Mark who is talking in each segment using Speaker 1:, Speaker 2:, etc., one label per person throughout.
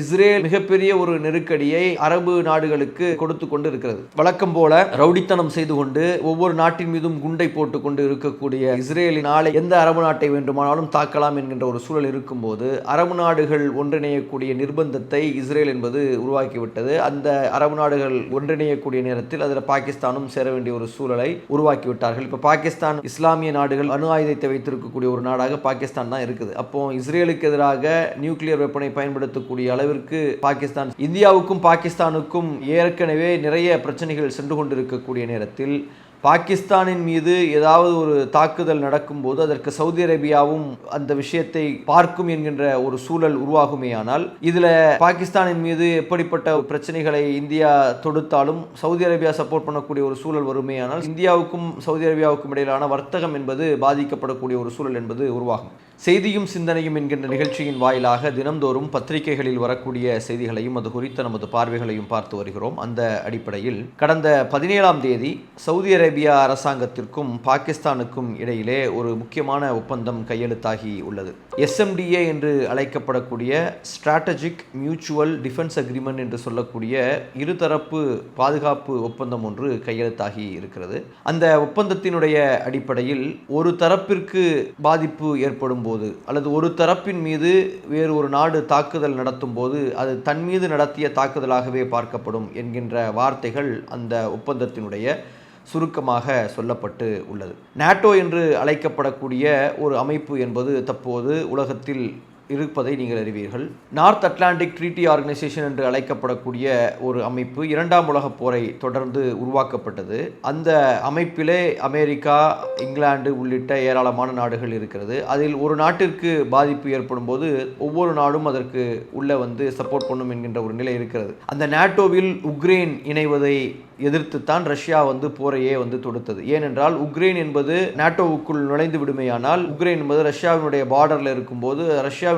Speaker 1: Israel மிகப்பெரிய ஒரு நெருக்கடியை அரபு நாடுகளுக்கு கொடுத்து கொண்டு இருக்கிறது வழக்கம் போல ரவுடித்தனம் செய்து கொண்டு ஒவ்வொரு நாட்டின் மீதும் குண்டை போட்டு கொண்டு இருக்கக்கூடிய இஸ்ரேலின் நாளை எந்த அரபு நாட்டை வேண்டுமானாலும் தாக்கலாம் என்கின்ற ஒரு சூழல் இருக்கும்போது அரபு நாடுகள் ஒன்றிணையக்கூடிய நிர்பந்தத்தை இஸ்ரேல் என்பது உருவாக்கிவிட்டது. அந்த அரபு நாடுகள் ஒன்றிணையக்கூடிய நேரத்தில் அதில் பாகிஸ்தானும் சேர வேண்டிய ஒரு சூழலை உருவாக்கிவிட்டார்கள். இப்போ பாகிஸ்தான் இஸ்லாமிய நாடுகள் அணு ஆயுதத்தை வைத்திருக்கக்கூடிய ஒரு நாடாக பாகிஸ்தான் தான் இருக்குது. அப்போ இஸ்ரேலுக்கு எதிராக நியூக்ளியர் வெப்பனை பயன்படுத்தக்கூடிய அளவிற்கு பாகிஸ்தான் இந்தியாவுக்கும் பாகிஸ்தானுக்கும் ஏற்கனவே நிறைய பிரச்சனைகள் சென்று கொண்டிருக்கக்கூடிய நேரத்தில் பாகிஸ்தானின் மீது ஏதாவது ஒரு தாக்குதல் நடக்கும்போது அதற்கு சவுதி அரேபியாவும் அந்த விஷயத்தை பார்க்கும் என்கின்ற ஒரு சூழல் உருவாகுமேயானால் இதில் பாகிஸ்தானின் மீது எப்படிப்பட்ட பிரச்சனைகளை இந்தியா தொடுத்தாலும் சவுதி அரேபியா சப்போர்ட் பண்ணக்கூடிய ஒரு சூழல் வருமேயானால் இந்தியாவுக்கும் சவுதி அரேபியாவுக்கும் இடையிலான வர்த்தகம் என்பது பாதிக்கப்படக்கூடிய ஒரு சூழல் என்பது உருவாகும். செய்தியும் சிந்தனையும் என்கின்ற நிகழ்ச்சியின் வாயிலாக தினந்தோறும் பத்திரிகைகளில் வரக்கூடிய செய்திகளையும் அது குறித்த நமது பார்வைகளையும் பார்த்து வருகிறோம். அந்த அடிப்படையில் கடந்த பதினேழாம் தேதி சவுதி அரேபியா அரசாங்கத்திற்கும் பாகிஸ்தானுக்கும் இடையிலே ஒரு முக்கியமான ஒப்பந்தம் கையெழுத்தாகி உள்ளது. எஸ்எம்டிஏ என்று அழைக்கப்படக்கூடிய ஸ்ட்ராட்டஜிக் மியூச்சுவல் டிஃபென்ஸ் அக்ரிமெண்ட் என்று சொல்லக்கூடிய இருதரப்பு பாதுகாப்பு ஒப்பந்தம் ஒன்று கையெழுத்தாகி இருக்கிறது. அந்த ஒப்பந்தத்தினுடைய அடிப்படையில் ஒரு தரப்பிற்கு பாதிப்பு ஏற்படும் போது அல்லது ஒரு தரப்பின் மீது வேறு ஒரு நாடு தாக்குதல் நடத்தும் போது அது தன் மீது நடத்திய தாக்குதலாகவே பார்க்கப்படும் என்கின்ற வார்த்தைகள் அந்த ஒப்பந்தத்தினுடைய சுருக்கமாக சொல்லப்பட்டு உள்ளது. நாட்டோ என்று அழைக்கப்படக்கூடிய ஒரு அமைப்பு என்பது தற்போது உலகத்தில் இருப்பதை நீங்கள் அறிவீர்கள். நார்த் அட்லாண்டிக் ட்ரீட்டி ஆர்கனைசேஷன் என்று அழைக்கப்படக்கூடிய ஒரு அமைப்பு இரண்டாம் உலகப் போரை தொடர்ந்து உருவாக்கப்பட்டது. அந்த அமைப்பிலே அமெரிக்கா இங்கிலாந்து உள்ளிட்ட ஏராளமான நாடுகள் இருக்கிறது. அதில் ஒரு நாட்டிற்கு பாதிப்பு ஏற்படும் போது ஒவ்வொரு நாடும் அதற்கு உள்ள வந்து சப்போர்ட் பண்ணும் என்கின்ற ஒரு நிலை இருக்கிறது. அந்த நாட்டோவில் உக்ரைன் இணைவதை எதிர்த்துத்தான் ரஷ்யா வந்து போரையே வந்து தொடுத்தது. ஏனென்றால் உக்ரைன் என்பது நாட்டோவுக்குள் நுழைந்து விடுமையானால் உக்ரைன் என்பது ரஷ்யாவினுடைய பார்டரில் இருக்கும்போது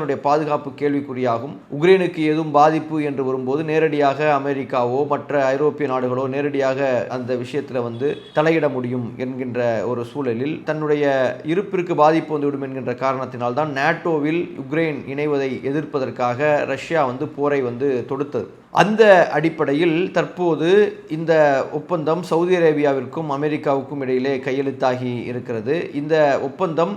Speaker 1: ரஷ்யாவினுடைய பாதுகாப்பு கேள்விக்குறியாகும். உக்ரைனுக்கு எதுவும் பாதிப்பு என்று வரும்போது நேரடியாக அமெரிக்காவோ மற்ற ஐரோப்பிய நாடுகளோ நேரடியாக அந்த விஷயத்தில் வந்து தலையிட முடியும் என்கின்ற ஒரு சூழலில் தன்னுடைய இருப்பிற்கு பாதிப்பு வந்துவிடும் என்கின்ற காரணத்தினால் தான் நாட்டோவில் உக்ரைன் இணைவதை எதிர்ப்பதற்காக ரஷ்யா வந்து போரை வந்து தொடுத்தது. அந்த அடிப்படையில் தற்போது இந்த ஒப்பந்தம் சவுதி அரேபியாவிற்கும் அமெரிக்காவுக்கும் இடையிலே கையெழுத்தாகி இருக்கிறது. இந்த ஒப்பந்தம்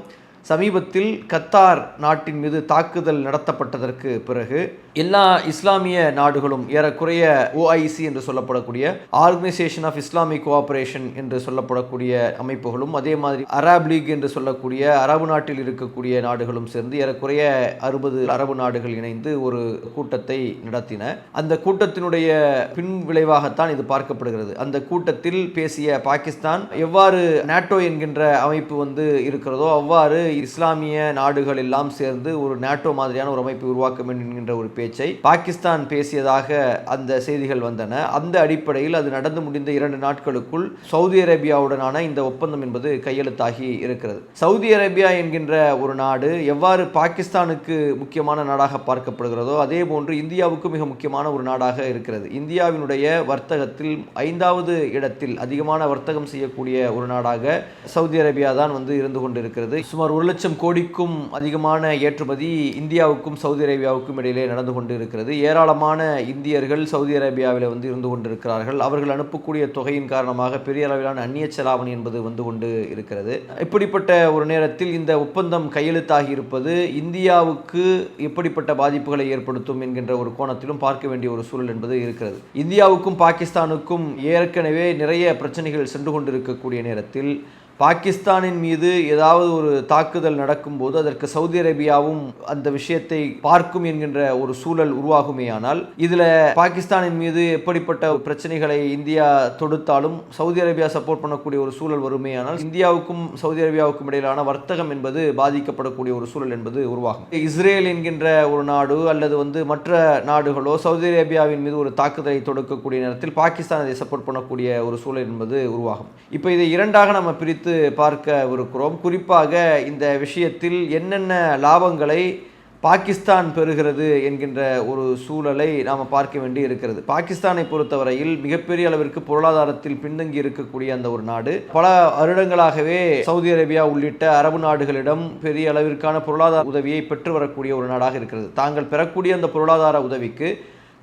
Speaker 1: சமீபத்தில் கத்தார் நாட்டின் மீது தாக்குதல் நடத்தப்பட்டதற்கு பிறகு எல்லா இஸ்லாமிய நாடுகளும் ஏறக்குறைய ஓஐசி என்று சொல்லப்படக்கூடிய ஆர்கனைசேஷன் ஆஃப் இஸ்லாமிக் கோஆபரேஷன் என்று சொல்லப்படக்கூடிய அமைப்புகளும் அதே மாதிரி அரப் லீக் என்று சொல்லக்கூடிய அரபு நாட்டில் இருக்கக்கூடிய நாடுகளும் சேர்ந்து ஏறக்குறைய அறுபது அரபு நாடுகள் இணைந்து ஒரு கூட்டத்தை நடத்தின. அந்த கூட்டத்தினுடைய பின் விளைவாகத்தான் இது பார்க்கப்படுகிறது. அந்த கூட்டத்தில் பேசிய பாகிஸ்தான் எவ்வாறு நாட்டோ என்கின்ற அமைப்பு வந்து இருக்கிறதோ அவ்வாறு இஸ்லாமிய நாடுகள் எல்லாம் சேர்ந்து ஒரு நாட்டோ மாதிரியான ஒரு அமைப்பை உருவாக்க வேண்டும் என்கின்ற ஒரு பேச்சை பாகிஸ்தான் பேசியதாக அந்த செய்திகள் வந்தன. அந்த அடிப்படையில் அது நடந்து முடிந்த இரண்டு நாட்களுக்குள் சவுதி அரேபியாவுடனான இந்த ஒப்பந்தம் என்பது கையெழுத்தாகி இருக்கிறது. சவுதி அரேபியா என்கின்ற ஒரு நாடு எவ்வாறு பாகிஸ்தானுக்கு முக்கியமான நாடாக பார்க்கப்படுகிறதோ அதே போன்று இந்தியாவுக்கு மிக முக்கியமான ஒரு நாடாக இருக்கிறது. இந்தியாவினுடைய வர்த்தகத்தில் ஐந்தாவது இடத்தில் அதிகமான வர்த்தகம் செய்யக்கூடிய ஒரு நாடாக சவுதி அரேபியா தான் வந்து இருந்து கொண்டிருக்கிறது. சுமார் ஒரு லட்சம் கோடிக்கும் அதிகமான ஏற்றுமதி இந்தியாவுக்கும் சவுதி அரேபியாவுக்கும் இடையிலே நடந்து கொண்டு இருக்கிறது ஏராளமான இந்தியர்கள் சவுதி அரேபியாவில் வந்து இருந்து கொண்டிருக்கிறார்கள். அவர்கள் அனுப்பக்கூடிய தொகையின் காரணமாக பெரிய அளவிலான அந்நிய செலாவணி என்பது வந்து கொண்டு இருக்கிறது. இப்படிப்பட்ட ஒரு நேரத்தில் இந்த ஒப்பந்தம் கையெழுத்தாகி இருப்பது இந்தியாவுக்கு எப்படிப்பட்ட பாதிப்புகளை ஏற்படுத்தும் என்கின்ற ஒரு கோணத்திலும் பார்க்க வேண்டிய ஒரு சூழல் என்பது இருக்கிறது. இந்தியாவுக்கும் பாகிஸ்தானுக்கும் ஏற்கனவே நிறைய பிரச்சனைகள் சென்று கொண்டிருக்கக்கூடிய நேரத்தில் பாகிஸ்தானின் மீது ஏதாவது ஒரு தாக்குதல் நடக்கும்போது அதற்கு சவுதி அரேபியாவும் அந்த விஷயத்தை பார்க்கும் என்கின்ற ஒரு சூழல் உருவாகுமேயானால் இதில் பாகிஸ்தானின் மீது எப்படிப்பட்ட பிரச்சனைகளை இந்தியா தொடுத்தாலும் சவுதி அரேபியா சப்போர்ட் பண்ணக்கூடிய ஒரு சூழல் வருமேயானால் இந்தியாவுக்கும் சவுதி அரேபியாவுக்கும் இடையிலான வர்த்தகம் என்பது பாதிக்கப்படக்கூடிய ஒரு சூழல் என்பது உருவாகும். இஸ்ரேல் என்கின்ற ஒரு நாடு அல்லது வந்து மற்ற நாடுகளோ சவுதி அரேபியாவின் மீது ஒரு தாக்குதலை தொடுக்கக்கூடிய நேரத்தில் பாகிஸ்தான் அதை சப்போர்ட் பண்ணக்கூடிய ஒரு சூழல் என்பது உருவாகும். இப்போ இதை இரண்டாக நம்ம பிரித்து பார்க்க இருக்கிறோம். குறிப்பாக இந்த விஷயத்தில் என்னென்ன லாபங்களை பாகிஸ்தான் பெறுகிறது என்கின்ற ஒரு சூழலை நாம் பார்க்க வேண்டி இருக்கிறது. பாகிஸ்தானை பொறுத்தவரையில் மிகப்பெரிய அளவிற்கு பொருளாதாரத்தில் பின்தங்கி இருக்கக்கூடிய அந்த ஒரு நாடு. பல வருடங்களாகவே சவுதி அரேபியா உள்ளிட்ட அரபு நாடுகளிடம் பெரிய அளவிற்கான பொருளாதார உதவியை பெற்று வரக்கூடிய ஒரு நாடாக இருக்கிறது. தாங்கள் பெறக்கூடிய அந்த பொருளாதார உதவிக்கு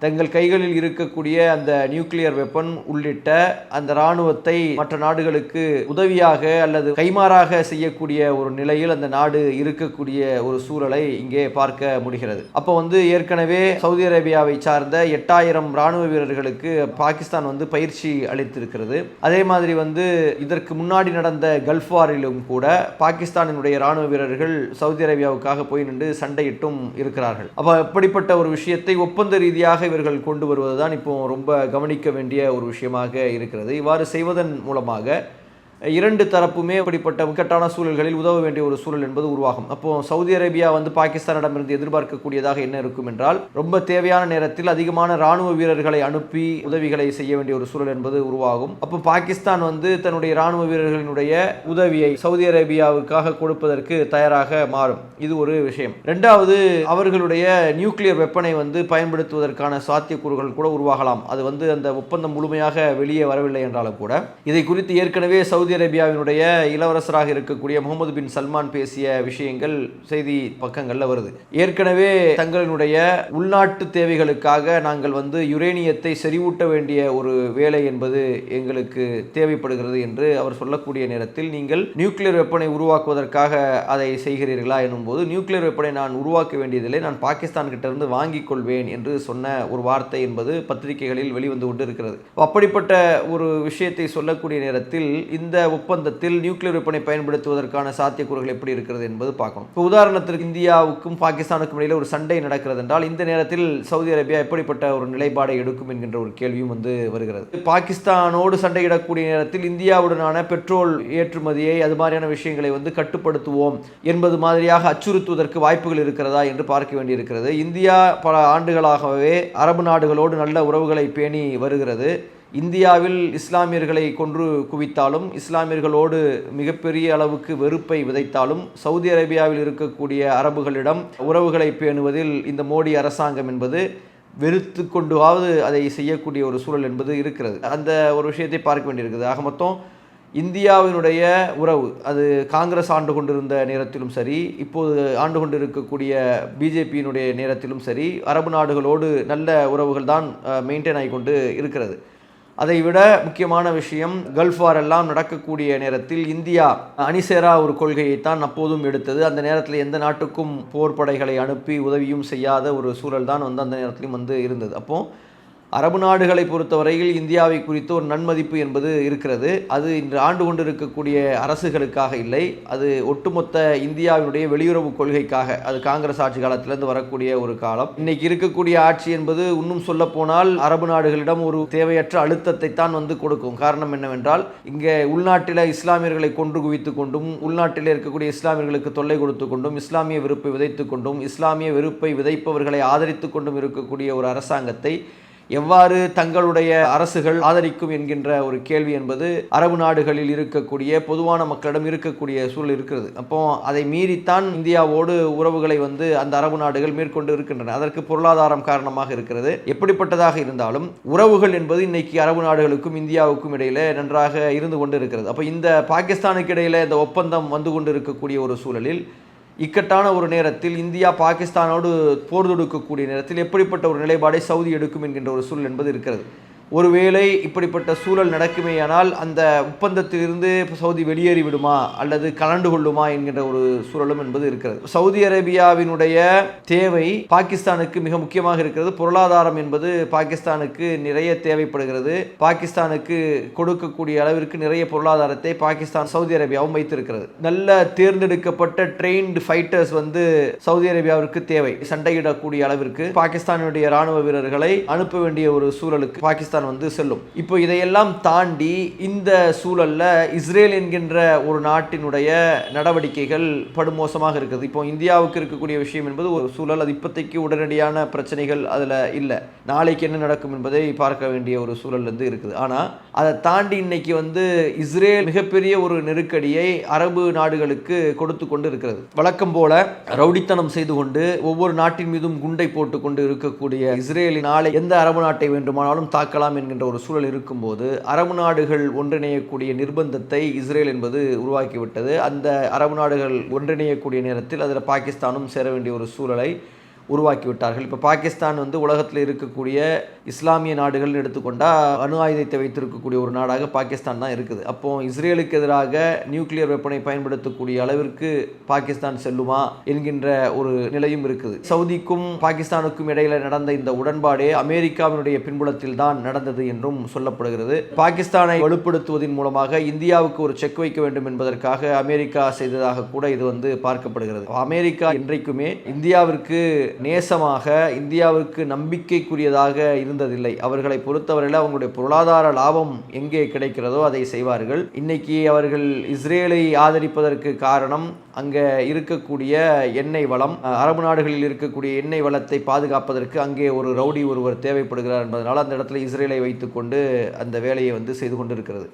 Speaker 1: தங்கள் கைகளில் இருக்கக்கூடிய அந்த நியூக்ளியர் வெப்பன் உள்ளிட்ட அந்த இராணுவத்தை மற்ற நாடுகளுக்கு உதவியாக அல்லது கைமாறாக செய்யக்கூடிய ஒரு நிலையில் அந்த நாடு இருக்கக்கூடிய ஒரு சூழலை இங்கே பார்க்க முடிகிறது. அப்போ வந்து ஏற்கனவே சவுதி அரேபியாவை சார்ந்த எட்டாயிரம் இராணுவ வீரர்களுக்கு பாகிஸ்தான் வந்து பயிற்சி அளித்திருக்கிறது. அதே மாதிரி வந்து இதற்கு முன்னாடி நடந்த கல்ஃப் வாரிலும் கூட பாகிஸ்தானினுடைய இராணுவ வீரர்கள் சவுதி அரேபியாவுக்காக போய் நின்று சண்டையிட்டும் இருக்கிறார்கள். அப்போ அப்படிப்பட்ட ஒரு விஷயத்தை ஒப்பந்த ரீதியாக இவர்கள் கொண்டு வருவதுதான் இப்போ ரொம்ப கவனிக்க வேண்டிய ஒரு விஷயமாக இருக்கிறது. இவ்வாறு செய்வதன் மூலமாக இரண்டு தரப்புமே அப்படிப்பட்ட இக்கட்டான சூழல்களில் உதவ வேண்டிய ஒரு சூழல் என்பது உருவாகும். அப்போ சவுதி அரேபியா வந்து பாகிஸ்தானிடமிருந்து எதிர்பார்க்கக்கூடியதாக என்ன இருக்கும் என்றால் ரொம்ப தேவையான நேரத்தில் அதிகமான ராணுவ வீரர்களை அனுப்பி உதவிகளை செய்ய வேண்டிய ஒரு சூழல் என்பது உருவாகும். அப்போ பாகிஸ்தான் வந்து தன்னுடைய ராணுவ வீரர்களினுடைய உதவியை சவுதி அரேபியாவுக்காக கொடுப்பதற்கு தயாராக மாறும். இது ஒரு விஷயம். ரெண்டாவது அவர்களுடைய நியூக்ளியர் வெப்பனை வந்து பயன்படுத்துவதற்கான சாத்தியக்கூறுகள் கூட உருவாகலாம். அது வந்து அந்த ஒப்பந்தம் முழுமையாக வெளியே வரவில்லை என்றாலும் கூட. இதை குறித்து ஏற்கனவே சவுதி அரேபியாவினுடைய இளவரசராக இருக்கக்கூடிய முகமது பின் சல்மான் பேசிய விஷயங்கள் செய்தி பக்கங்களில் வருது. ஏற்கனவே தங்களினுடைய உள்நாட்டு தேவைகளுக்காக நாங்கள் வந்து யுரேனியத்தை செறிவூட்ட வேண்டிய ஒரு வேலை என்பது எங்களுக்கு தேவைப்படுகிறது என்று அவர் சொல்லக்கூடிய நேரத்தில் நீங்கள் நியூக்ளியர் வெப்பனை உருவாக்குவதற்காக அதை செய்கிறீர்களா எனும்போது நியூக்ளியர் வெப்பனை நான் உருவாக்க வேண்டியதில்லை நான் பாகிஸ்தான் கிட்டிருந்து வாங்கிக் கொள்வேன் என்று சொன்ன ஒரு வார்த்தை என்பது பத்திரிகைகளில் வெளிவந்து கொண்டு இருக்கிறது அப்படிப்பட்ட ஒரு விஷயத்தை சொல்லக்கூடிய நேரத்தில் இந்த ஒப்பந்தத்தில் நியூக்ளியர் வெப்பனை பயன்படுத்துவதற்கான சாத்தியக்கூறுகள் எப்படி இருக்கிறது என்பது பார்க்கணும். இப்போ உதாரணத்திற்கு இந்தியாவுக்கும் பாகிஸ்தானுக்கும் இடையில ஒரு சண்டை நடக்கிறது என்றால் இந்த நேரத்தில் சவுதி அரேபியா எப்படிப்பட்ட ஒரு நிலைப்பாடை எடுக்கும் என்கின்ற ஒரு கேள்வியும் வந்து வருகிறது. பாகிஸ்தானோடு சண்டையிடக்கூடிய நேரத்தில் இந்தியாவுடனான பெட்ரோல் ஏற்றுமதியை அது மாதிரியான விஷயங்களை வந்து கட்டுப்படுத்துவோம் என்பது மாதிரியாக அச்சுறுத்துவதற்கு வாய்ப்புகள் இருக்கிறதா என்று பார்க்க வேண்டியிருக்கிறது. இந்தியா பல ஆண்டுகளாகவே அரபு நாடுகளோடு நல்ல உறவுகளை பேணி வருகிறது. இந்தியாவில் இஸ்லாமியர்களை கொன்று குவித்தாலும் இஸ்லாமியர்களோடு மிகப்பெரிய அளவுக்கு வெறுப்பை விதைத்தாலும் சவுதி அரேபியாவில் இருக்கக்கூடிய அரபுகளிடம் உறவுகளை பேணுவதில் இந்த மோடி அரசாங்கம் என்பது வெறுத்து கொண்டுவாவது அதை செய்யக்கூடிய ஒரு சூழல் என்பது இருக்கிறது. அந்த ஒரு விஷயத்தை பார்க்க வேண்டியிருக்குது. ஆக மொத்தம் இந்தியாவினுடைய உறவு அது காங்கிரஸ் ஆண்டு கொண்டிருந்த நேரத்திலும் சரி இப்போது ஆண்டு கொண்டிருக்கக்கூடிய பிஜேபியினுடைய நேரத்திலும் சரி அரபு நாடுகளோடு நல்ல உறவுகள் தான் மெயின்டைன் ஆகி கொண்டு இருக்கிறது. அதை விட முக்கியமான விஷயம் கல்ஃப் வார் எல்லாம் நடக்கக்கூடிய நேரத்தில் இந்தியா அணிசேரா ஒரு கொள்கையைத்தான் அப்போதும் எடுத்தது. அந்த நேரத்தில் எந்த நாட்டுக்கும் போர் படைகளை அனுப்பி உதவியும் செய்யாத ஒரு சூழல் தான் வந்து அந்த நேரத்திலும் வந்து இருந்தது. அப்போது அரபு நாடுகளை பொறுத்தவரையில் இந்தியாவை குறித்து ஒரு நன்மதிப்பு என்பது இருக்கிறது. அது இன்று ஆண்டு கொண்டு இருக்கக்கூடிய அரசுகளுக்காக இல்லை. அது ஒட்டுமொத்த இந்தியாவினுடைய வெளியுறவு கொள்கைக்காக அது காங்கிரஸ் ஆட்சி காலத்திலிருந்து வரக்கூடிய ஒரு காலம். இன்னைக்கு இருக்கக்கூடிய ஆட்சி என்பது இன்னும் சொல்ல போனால் அரபு நாடுகளிடம் ஒரு தேவையற்ற அழுத்தத்தை தான் வந்து கொடுக்கும். காரணம் என்னவென்றால் இங்கே உள்நாட்டில் இஸ்லாமியர்களை கொன்று குவித்து கொண்டும் உள்நாட்டில் இருக்கக்கூடிய இஸ்லாமியர்களுக்கு தொல்லை கொடுத்து கொண்டும் இஸ்லாமிய வெறுப்பை விதைத்து கொண்டும் இஸ்லாமிய வெறுப்பை விதைப்பவர்களை ஆதரித்து கொண்டும் இருக்கக்கூடிய ஒரு அரசாங்கத்தை எவ்வாறு தங்களுடைய அரசுகள் ஆதரிக்கும் என்கின்ற ஒரு கேள்வி என்பது அரபு நாடுகளில் இருக்கக்கூடிய பொதுவான மக்களிடம் இருக்கக்கூடிய சூழல் இருக்கிறது. அப்போ அதை மீறித்தான் இந்தியாவோடு உறவுகளை வந்து அந்த அரபு நாடுகள் மேற்கொண்டு இருக்கின்றன. அதற்கு பொருளாதாரம் காரணமாக இருக்கிறது. எப்படிப்பட்டதாக இருந்தாலும் உறவுகள் என்பது இன்னைக்கு அரபு நாடுகளுக்கும் இந்தியாவுக்கும் இடையில நன்றாக இருந்து கொண்டு இருக்கிறது. அப்போ இந்த பாகிஸ்தானுக்கு இடையில இந்த ஒப்பந்தம் வந்து கொண்டு இருக்கக்கூடிய ஒரு சூழலில் இக்கட்டான ஒரு நேரத்தில் இந்தியா பாகிஸ்தானோடு போர் தொடுக்கக்கூடிய நேரத்தில் எப்படிப்பட்ட ஒரு நிலைப்பாடை சவுதி எடுக்கும் என்கின்ற ஒரு சூழல் என்பது இருக்கிறது. ஒருவேளை இப்படிப்பட்ட சூழல் நடக்குமேயானால் அந்த ஒப்பந்தத்திலிருந்து சவுதி வெளியேறி விடுமா அல்லது கலந்து கொள்ளுமா என்கின்ற ஒரு சூழலும் என்பது இருக்கிறது. சவுதி அரேபியாவினுடைய தேவை பாகிஸ்தானுக்கு மிக முக்கியமாக இருக்கிறது. பொருளாதாரம் என்பது பாகிஸ்தானுக்கு நிறைய தேவைப்படுகிறது. பாகிஸ்தானுக்கு கொடுக்கக்கூடிய அளவிற்கு நிறைய பொருளாதாரத்தை பாகிஸ்தான் சவுதி அரேபியாவும் வைத்திருக்கிறது. நல்ல தேர்ந்தெடுக்கப்பட்ட ட்ரெயின்டு ஃபைட்டர்ஸ் வந்து சவுதி அரேபியாவிற்கு தேவை. சண்டையிடக்கூடிய அளவிற்கு பாகிஸ்தானுடைய ராணுவ வீரர்களை அனுப்ப வேண்டிய ஒரு சூழலுக்கு பாகிஸ்தான் பாகிஸ்தான் வந்து செல்லும். இப்போ இதையெல்லாம் தாண்டி இந்த சூழல்ல இஸ்ரேல் என்கின்ற ஒரு நாட்டினுடைய நடவடிக்கைகள் படுமோசமாக இருக்குது. இப்போ இந்தியாவுக்கு இருக்கக்கூடிய விஷயம் என்பது ஒரு சூழல் அது இப்போதைக்கு உடனடியான பிரச்சனைகள் அதில் இல்லை. நாளைக்கு என்ன நடக்கும் என்பதை பார்க்க வேண்டிய ஒரு சூழல் வந்து இருக்குது. ஆனால் அதை தாண்டி இன்னைக்கு வந்து இஸ்ரேல் மிகப்பெரிய ஒரு நெருக்கடியை அரபு நாடுகளுக்கு கொடுத்து கொண்டு இருக்கிறது. வழக்கம் போல ரவுடித்தனம் செய்து கொண்டு ஒவ்வொரு நாட்டின் மீதும் குண்டை போட்டு கொண்டு இருக்கக்கூடிய இஸ்ரேலின் நாளை எந்த அரபு நாட்டை வேண்டுமானாலும் தாக்கலாம். என்கின்ற ஒரு சூழல் இருக்கும்போது அரபு நாடுகள் ஒன்றிணையக்கூடிய நிர்பந்தத்தை இஸ்ரேல் என்பது உருவாக்கிவிட்டது. அந்த அரபு நாடுகள் ஒன்றிணையக்கூடிய நேரத்தில் அதில் பாகிஸ்தானும் சேர வேண்டிய ஒரு சூழலை உருவாக்கிவிட்டார்கள். இப்போ பாகிஸ்தான் வந்து உலகத்தில் இருக்கக்கூடிய இஸ்லாமிய நாடுகள்னு எடுத்துக்கொண்டால் அணு ஆயுதத்தை வைத்திருக்கக்கூடிய ஒரு நாடாக பாகிஸ்தான் தான் இருக்குது. அப்போ இஸ்ரேலுக்கு எதிராக நியூக்ளியர் வெப்பனை பயன்படுத்தக்கூடிய அளவிற்கு பாகிஸ்தான் செல்லுமா என்கின்ற ஒரு நிலையும் இருக்குது. சவுதிக்கும் பாகிஸ்தானுக்கும் இடையில நடந்த இந்த உடன்பாடே அமெரிக்காவினுடைய பின்புலத்தில் தான் நடந்தது என்றும் சொல்லப்படுகிறது. பாகிஸ்தானை வலுப்படுத்துவதன் மூலமாக இந்தியாவுக்கு ஒரு செக் வைக்க வேண்டும் என்பதற்காக அமெரிக்கா செய்ததாக கூட இது வந்து பார்க்கப்படுகிறது. அமெரிக்கா என்றைக்குமே இந்தியாவிற்கு நேசமாக இந்தியாவிற்கு நம்பிக்கைக்குரியதாக இருந்ததில்லை. அவர்களை பொறுத்தவரையில் அவங்களுடைய பொருளாதார லாபம் எங்கே கிடைக்கிறதோ அதை செய்வார்கள். இன்னைக்கு அவர்கள் இஸ்ரேலை ஆதரிப்பதற்கு காரணம் அங்கே இருக்கக்கூடிய எண்ணெய் வளம். அரபு நாடுகளில் இருக்கக்கூடிய எண்ணெய் வளத்தை பாதுகாப்பதற்கு அங்கே ஒரு ரவுடி ஒருவர் தேவைப்படுகிறார் என்பதனால் அந்த இடத்துல இஸ்ரேலை வைத்துக்கொண்டு அந்த வேலையை வந்து செய்து கொண்டிருக்கிறது.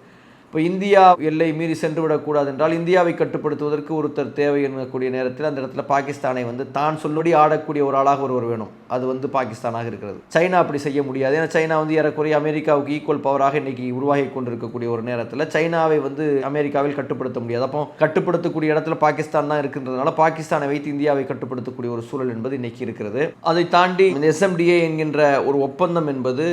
Speaker 1: இப்போ இந்தியா எல்லை மீறி சென்று விடக்கூடாது என்றால் இந்தியாவை கட்டுப்படுத்துவதற்கு ஒருத்தர் தேவை என்னக்கூடிய நேரத்தில் அந்த இடத்துல பாகிஸ்தானை வந்து தான் சொல்லுபடி ஆடக்கூடிய ஒரு ஆளாக ஒருவர் வேணும். அது வந்து பாகிஸ்தானாக இருக்கிறது. சைனா அப்படி செய்ய முடியாது. ஏன்னா சைனா வந்து ஏறக்குறைய அமெரிக்காவுக்கு ஈக்குவல் பவராக இன்னைக்கு உருவாகி கொண்டிருக்கக்கூடிய ஒரு நேரத்தில் சைனாவை வந்து அமெரிக்காவில் கட்டுப்படுத்த முடியாது. அப்போ கட்டுப்படுத்தக்கூடிய இடத்துல பாகிஸ்தான் தான் இருக்கின்றதுனால பாகிஸ்தானை வைத்து இந்தியாவை கட்டுப்படுத்தக்கூடிய ஒரு சூழல் என்பது இன்னைக்கு இருக்கிறது. அதை தாண்டி இந்த எஸ்எம்டிஏ என்கின்ற ஒரு ஒப்பந்தம் என்பது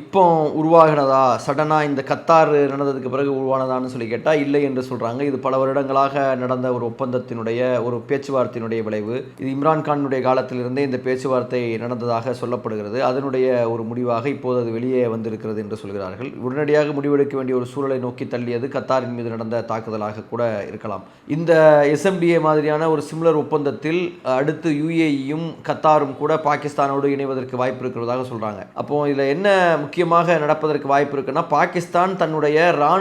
Speaker 1: இப்போ உருவாகினதா சடனாக இந்த கத்தார் நடந்ததுக்கு பிறகு உருவானதான்னு சொல்லி கேட்டால் இல்லை என்று சொல்கிறாங்க இது பல வருடங்களாக நடந்த ஒரு ஒப்பந்தத்தினுடைய ஒரு பேச்சுவார்த்தையினுடைய விளைவு. இது இம்ரான்கானுடைய காலத்திலிருந்தே இந்த பேச்சுவார்த்தை நடந்ததாக சொல்லப்படுகிறது. அதனுடைய ஒரு முடிவாக இப்போது அது வெளியே வந்திருக்கிறது என்று சொல்கிறார்கள். உடனடியாக முடிவெடுக்க வேண்டிய ஒரு சூழலை நோக்கி தள்ளியது கத்தாரின் மீது நடந்த தாக்குதலாக கூட இருக்கலாம். இந்த எஸ்எம்டிஏ மாதிரியான ஒரு சிமிலர் ஒப்பந்தத்தில் அடுத்து யுஏஇயும் கத்தாரும் கூட பாகிஸ்தானோடு இணைவதற்கு வாய்ப்பு இருக்கிறதாக சொல்கிறாங்க அப்போ இதில் என்ன முக்கியமாக நடப்பதற்கு வாய்ப்பு இருக்குன்னா பாகிஸ்தான் தன்னுடைய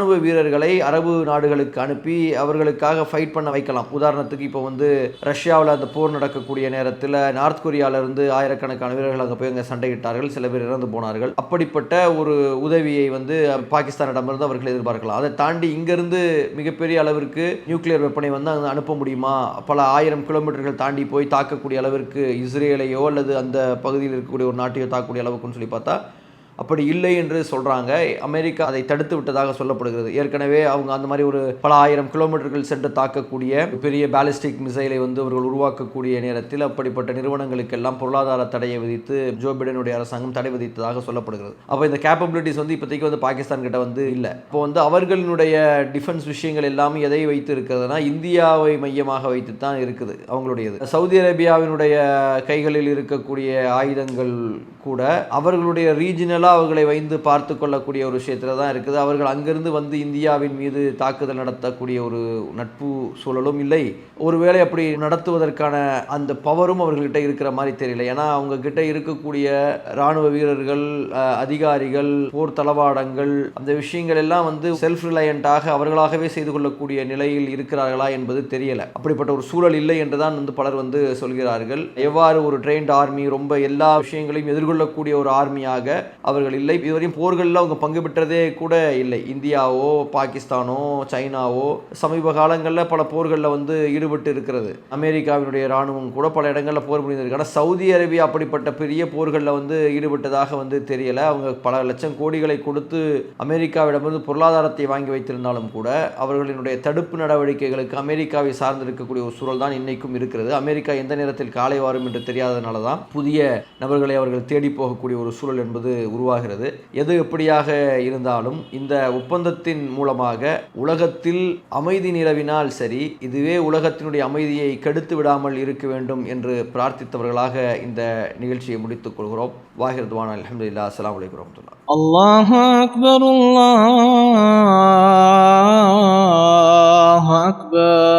Speaker 1: இராணுவ வீரர்களை அரபு நாடுகளுக்கு அனுப்பி அவர்களுக்காக ஃபைட் பண்ண வைக்கலாம். உதாரணத்துக்கு இப்போ வந்து ரஷ்யாவில் அந்த போர் நடக்கக்கூடிய நேரத்தில் நார்த் கொரியால இருந்து ஆயிரக்கணக்கான வீரர்கள் அங்கே போய் அங்கே சண்டையிட்டார்கள். சில பேர் இறந்து போனார்கள். அப்படிப்பட்ட ஒரு உதவியை வந்து பாகிஸ்தானிடமிருந்து அவர்கள் எதிர்பார்க்கலாம். அதை தாண்டி இங்கிருந்து மிகப்பெரிய அளவிற்கு நியூக்ளியர் வெப்பனை வந்து அங்கே அனுப்ப முடியுமா? பல ஆயிரம் கிலோமீட்டர்கள் தாண்டி போய் தாக்கக்கூடிய அளவிற்கு இஸ்ரேலையோ அல்லது அந்த பகுதியில் இருக்கக்கூடிய ஒரு நாட்டையோ தாக்கக்கூடிய அளவுக்குன்னு சொல்லி பார்த்தா அப்படி இல்லை என்று சொல்கிறாங்க அமெரிக்கா அதை தடுத்து விட்டதாக சொல்லப்படுகிறது. ஏற்கனவே அவங்க அந்த மாதிரி ஒரு பல ஆயிரம் கிலோமீட்டர்கள் சென்று தாக்கக்கூடிய பெரிய பேலிஸ்டிக் மிசைலை வந்து அவர்கள் உருவாக்கக்கூடிய நேரத்தில் அப்படிப்பட்ட நிறுவனங்களுக்கெல்லாம் பொருளாதார தடையை விதித்து ஜோ பிடனுடைய அரசாங்கம் தடை விதித்ததாக சொல்லப்படுகிறது. அப்போ இந்த கேப்பபிலிட்டிஸ் வந்து இப்போதைக்கு வந்து பாகிஸ்தான் கிட்ட வந்து இல்லை. இப்போ வந்து அவர்களுடைய டிஃபென்ஸ் விஷயங்கள் எல்லாமே எதை வைத்து இருக்கிறதுனா இந்தியாவை மையமாக வைத்து தான் இருக்குது அவங்களுடையது. சவுதி அரேபியாவினுடைய கைகளில் இருக்கக்கூடிய ஆயுதங்கள் கூட அவர்களுடைய ரீஜினலாக அவர்களை வைந்து பார்த்து கொள்ளக்கூடிய ஒரு விஷயத்தில் தான் இருக்குது. அவர்கள் அங்கிருந்து வந்து இந்தியாவின் மீது தாக்குதல் நடத்தக்கூடிய ஒரு நட்பு சூழலும் இல்லை. ஒருவேளை அப்படி நடத்துவதற்கான அந்த பவரும் அவர்கள்கிட்ட இருக்கிற மாதிரி தெரியல. ஏன்னா அவங்க கிட்ட இருக்கக்கூடிய இராணுவ வீரர்கள் அதிகாரிகள் போர் தளவாடங்கள் அந்த விஷயங்கள் எல்லாம் வந்து செல்ஃப் ரிலையண்டாக அவர்களாகவே செய்து கொள்ளக்கூடிய நிலையில் இருக்கிறார்களா என்பது தெரியல. அப்படிப்பட்ட ஒரு சூழல் இல்லை என்றுதான் வந்து பலர் வந்து சொல்கிறார்கள். எவ்வாறு ஒரு ட்ரெயின்ட் ஆர்மி ரொம்ப எல்லா விஷயங்களையும் எதிர்கொள்ளக்கூடிய ஒரு ஆர்மியாக அவர் அவர்கள் இல்லை. இதுவரையும் போர்களில் அவங்க பங்கு பெற்றதே கூட இல்லை. இந்தியாவோ பாகிஸ்தானோ சைனாவோ சமீப காலங்களில் பல போர்களில் வந்து ஈடுபட்டு இருக்கிறது. அமெரிக்காவினுடைய இராணுவம் கூட பல இடங்களில் போர் புரிந்திருக்கு. ஆனால் சவுதி அரேபியா அப்படிப்பட்ட பெரிய போர்களில் வந்து ஈடுபட்டதாக வந்து தெரியலை. அவங்க பல லட்சம் கோடிகளை கொடுத்து அமெரிக்காவிடமிருந்து பொருளாதாரத்தை வாங்கி வைத்திருந்தாலும் கூட அவர்களினுடைய தடுப்பு நடவடிக்கைகளுக்கு அமெரிக்காவை சார்ந்திருக்கக்கூடிய ஒரு சூழல் தான் இன்னைக்கும் இருக்கிறது. அமெரிக்கா எந்த நேரத்தில் காலை வரும் என்று தெரியாதனால தான் புதிய நபர்களை அவர்கள் தேடி போகக்கூடிய ஒரு சூழல் என்பது உருவாகிறது. எது எப்படியாக இருந்தாலும் இந்த ஒப்பந்தத்தின் மூலமாக உலகத்தில் அமைதி நிலவினால் சரி இதுவே உலகத்தினுடைய அமைதியை கெடுத்து விடாமல் இருக்க வேண்டும் என்று பிரார்த்தித்தவர்களாக இந்த நிகழ்ச்சியை முடித்துக் கொள்கிறோம். வாகிரதுவான் அலமதுல்லா அஸ்லாம் வலைக்கம்
Speaker 2: அல்லாஹ் அக்பர் அக்பர்